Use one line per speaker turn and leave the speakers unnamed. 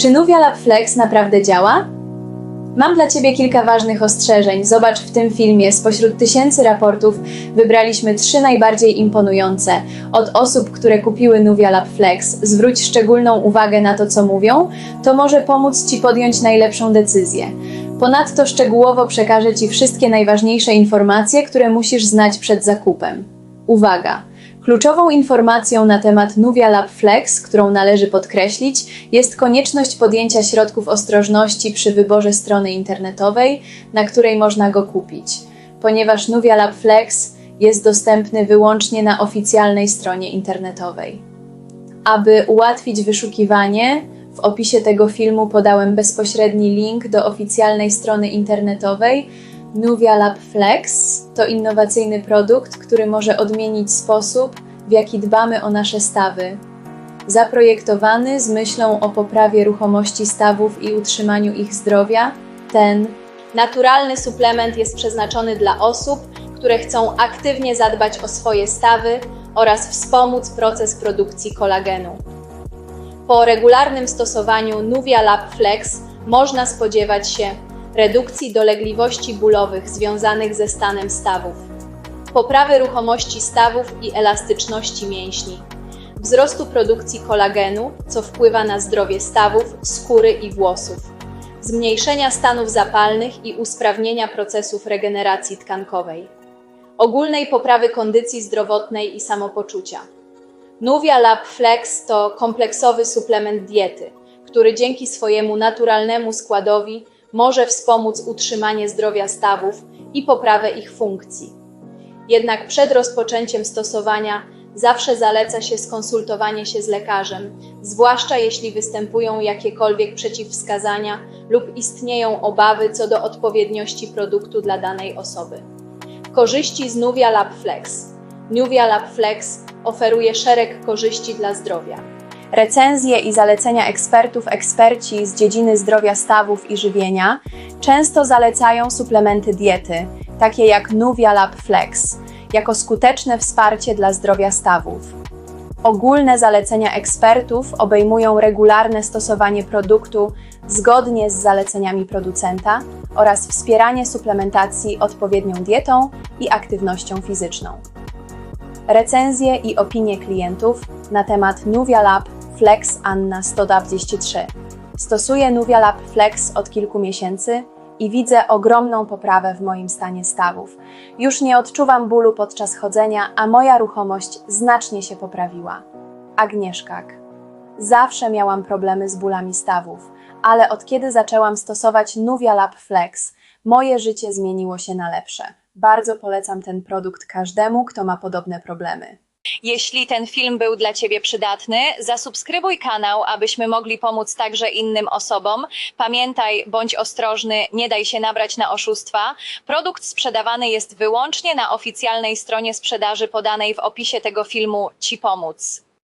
Czy Nuvia Lab Flex naprawdę działa? Mam dla Ciebie kilka ważnych ostrzeżeń. Zobacz w tym filmie. Spośród tysięcy raportów wybraliśmy trzy najbardziej imponujące. Od osób, które kupiły Nuvia Lab Flex, zwróć szczególną uwagę na to, co mówią. To może pomóc Ci podjąć najlepszą decyzję. Ponadto szczegółowo przekażę Ci wszystkie najważniejsze informacje, które musisz znać przed zakupem. Uwaga! Kluczową informacją na temat Nuvia Lab Flex, którą należy podkreślić, jest konieczność podjęcia środków ostrożności przy wyborze strony internetowej, na której można go kupić, ponieważ Nuvia Lab Flex jest dostępny wyłącznie na oficjalnej stronie internetowej. Aby ułatwić wyszukiwanie, w opisie tego filmu podałem bezpośredni link do oficjalnej strony internetowej. Nuvia Lab Flex to innowacyjny produkt, który może odmienić sposób, w jaki dbamy o nasze stawy. Zaprojektowany z myślą o poprawie ruchomości stawów i utrzymaniu ich zdrowia, ten naturalny suplement jest przeznaczony dla osób, które chcą aktywnie zadbać o swoje stawy oraz wspomóc proces produkcji kolagenu. Po regularnym stosowaniu Nuvia Lab Flex można spodziewać się redukcji dolegliwości bólowych związanych ze stanem stawów, poprawy ruchomości stawów i elastyczności mięśni, wzrostu produkcji kolagenu, co wpływa na zdrowie stawów, skóry i włosów, zmniejszenia stanów zapalnych i usprawnienia procesów regeneracji tkankowej, ogólnej poprawy kondycji zdrowotnej i samopoczucia. Nuvia Lab Flex to kompleksowy suplement diety, który dzięki swojemu naturalnemu składowi może wspomóc utrzymanie zdrowia stawów i poprawę ich funkcji. Jednak przed rozpoczęciem stosowania zawsze zaleca się skonsultowanie się z lekarzem, zwłaszcza jeśli występują jakiekolwiek przeciwwskazania lub istnieją obawy co do odpowiedniości produktu dla danej osoby. Korzyści z Nuvia Lab Flex. Nuvia Lab Flex oferuje szereg korzyści dla zdrowia. Recenzje i zalecenia ekspertów, eksperci z dziedziny zdrowia stawów i żywienia często zalecają suplementy diety, takie jak Nuvia Lab Flex, jako skuteczne wsparcie dla zdrowia stawów. Ogólne zalecenia ekspertów obejmują regularne stosowanie produktu zgodnie z zaleceniami producenta oraz wspieranie suplementacji odpowiednią dietą i aktywnością fizyczną. Recenzje i opinie klientów na temat Nuvia Lab Flex Anna 123. Stosuję Nuvia Lab Flex od kilku miesięcy i widzę ogromną poprawę w moim stanie stawów. Już nie odczuwam bólu podczas chodzenia, a moja ruchomość znacznie się poprawiła. Agnieszkak. Zawsze miałam problemy z bólami stawów, ale od kiedy zaczęłam stosować Nuvia Lab Flex, moje życie zmieniło się na lepsze. Bardzo polecam ten produkt każdemu, kto ma podobne problemy.
Jeśli ten film był dla Ciebie przydatny, zasubskrybuj kanał, abyśmy mogli pomóc także innym osobom. Pamiętaj, bądź ostrożny, nie daj się nabrać na oszustwa. Produkt sprzedawany jest wyłącznie na oficjalnej stronie sprzedaży podanej w opisie tego filmu Ci pomóc.